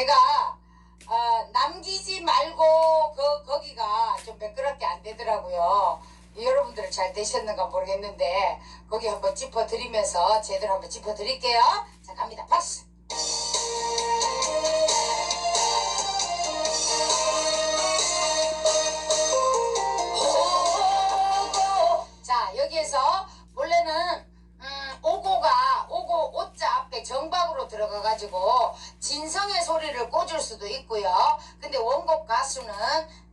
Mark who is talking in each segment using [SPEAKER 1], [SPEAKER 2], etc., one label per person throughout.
[SPEAKER 1] 제가 어, 남기지 말고 그 거기가 좀 매끄럽게 안 되더라고요. 여러분들은 잘 되셨는가 모르겠는데 거기 한번 짚어드리면서 제대로 한번 짚어드릴게요. 자 갑니다. 박수. 근데 원곡 가수는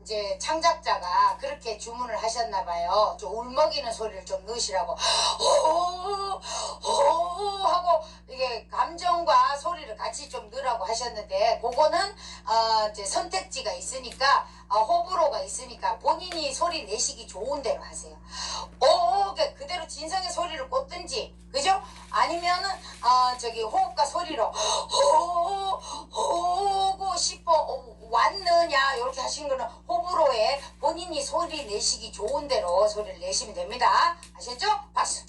[SPEAKER 1] 이제 창작자가 그렇게 주문을 하셨나 봐요. 좀 울먹이는 소리를 좀 넣으시라고 오, 오 하고 이게 감정과 소리를 같이 좀 넣으라고 하셨는데 그거는 어, 이제 선택지가 있으니까 어, 호불호가 있으니까 본인이 소리 내시기 좋은 대로 하세요. 오, 그- 그대로 진성의 소리를 꽂든지, 그죠? 아니면은, 어, 저기, 호흡과 소리로, 호, 호고 싶어, 어, 왔느냐, 이렇게 하시는 거는 호불호에 본인이 소리 내시기 좋은 대로 소리를 내시면 됩니다. 아셨죠? 박수.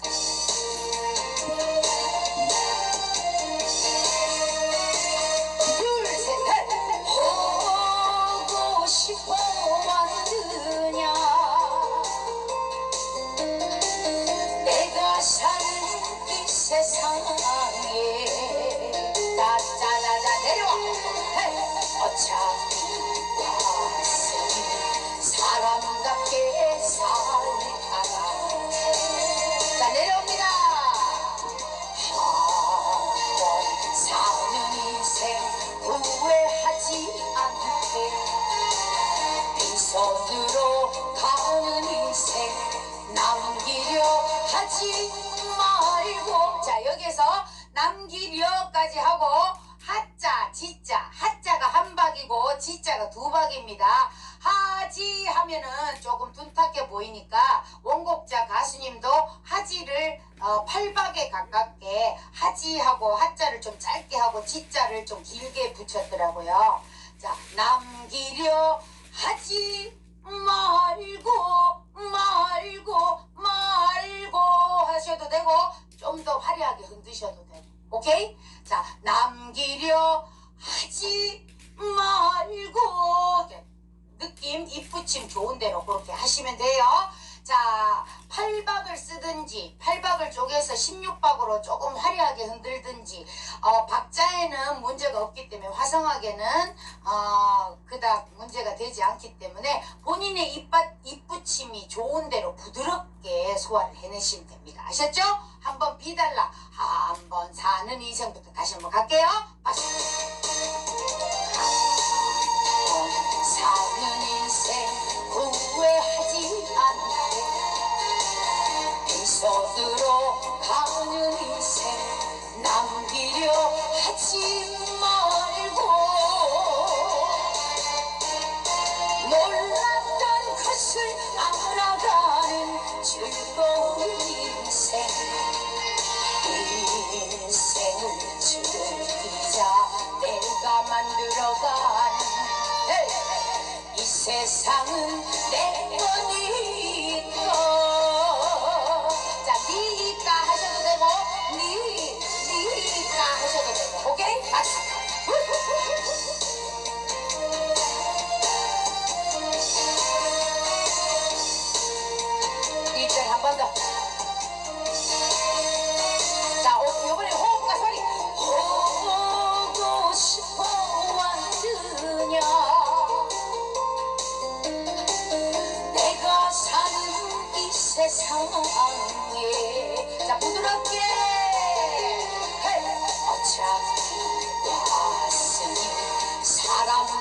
[SPEAKER 1] 하지 말고. 자 여기서 남기려까지 하고 하자 지자. 하자가 한 박이고 지자가 두 박입니다. 하지 하면은 조금 둔탁해 보이니까 원곡자 가수님도 하지를 어, 8박에 가깝게 하지하고 하자를 좀 짧게 하고 지자를 좀 길게 붙였더라고요. 자, 남기려 하지 말고 말고 말고 오케이? 자, 남기려 하지 말고 느낌 입붙임 좋은 대로 그렇게 하시면 돼요. 자, 8박을 쓰든지 8박을 쪼개서 16박으로 조금 화려하게 흔들든지 어, 박자에는 문제가 없기 때문에 화성하게는 어, 그닥 문제가 되지 않기 때문에 본인의 입밭, 입붙임이 좋은 대로 부드럽게 소화를 해내시면 됩니다. 아셨죠? 한번 비달라. 한번 사는 인생부터 다시 한번 갈게요. 한번 사는 인생 후회하지 않게 빈손으로 인생을 즐기자 내가 만들어가는 헤이! 이 세상은 내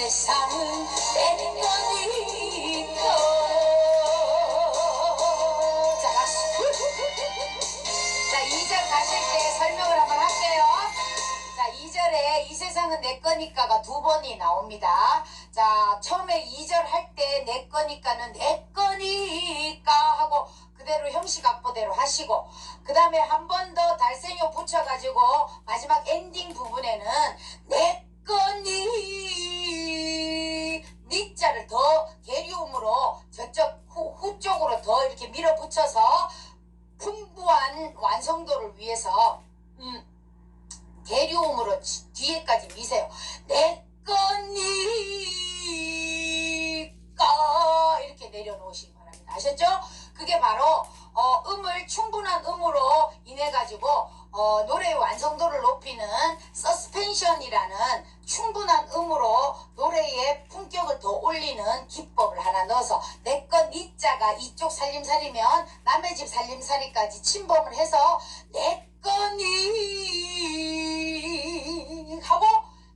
[SPEAKER 1] 세상은 때린 거니까 자 다시 자 2절 가실 때 설명을 한번 할게요. 자 2절에 이 세상은 내 거니까가 두 번이 나옵니다. 자 처음에 2절 할 때 내 거니까는 내 거니까 하고 그대로 형식 악보대로 하시고 그 다음에 한 번 더 달생요 붙여가지고 마지막 엔딩 부분에는 내 거니 니자를 더 계리움으로 저쪽 후, 후 쪽으로 더 이렇게 밀어붙여서 풍부한 완성도를 위해서 음, 계리움으로 지- 뒤에까지 미세요. 내 거니까 이렇게 내려놓으시기 바랍니다. 아셨죠? 그게 바로 어, 음을 충분한 음으로 인해 가지고 어, 노래의 완성도를 높이는 서스펜션이라는 충분한 음으로 노래의 품격을 더 올리는 기법을 하나 넣어서 내거 니자가 이쪽 살림살이면 남의 집 살림살이까지 침범을 해서 내 거니 하고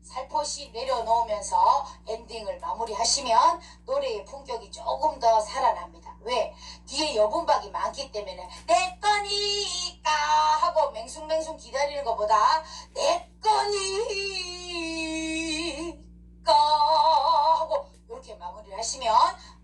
[SPEAKER 1] 살포시 내려놓으면서 엔딩을 마무리하시면 노래의 품격이 조금 더 살아납니다. 왜? 뒤에 여분박이 많기 때문에 내 거니까 하고 맹숭맹숭 기다리는 것보다 내 거니까 하고 이렇게 마무리를 하시면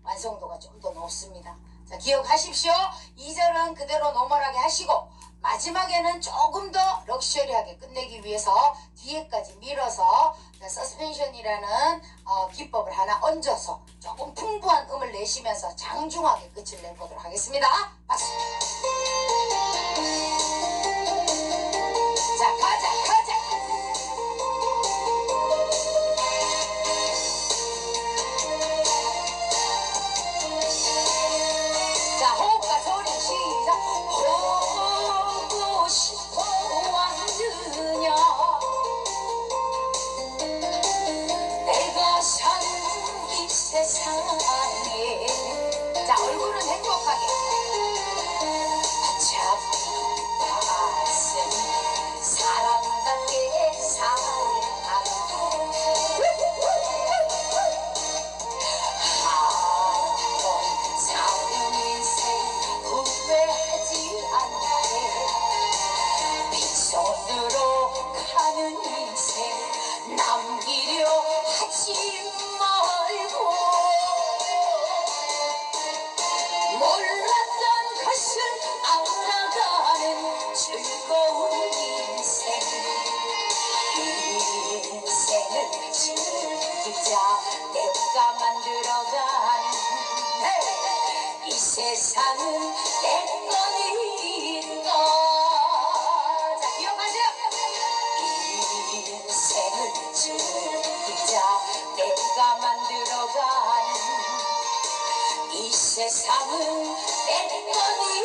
[SPEAKER 1] 완성도가 좀 더 높습니다. 자, 기억하십시오. 2절은 그대로 노멀하게 하시고 마지막에는 조금 더 럭셔리하게 끝내기 위해서 뒤에까지 밀어서 자, 서스펜션이라는 어, 기법을 하나 얹어서 조금 풍부한 음을 내시면서 장중하게 끝을 내보도록 하겠습니다. 박수! 즐기자 내가 만들어가는 이 세상은 내 만들어가는 이 세상은 내 거니까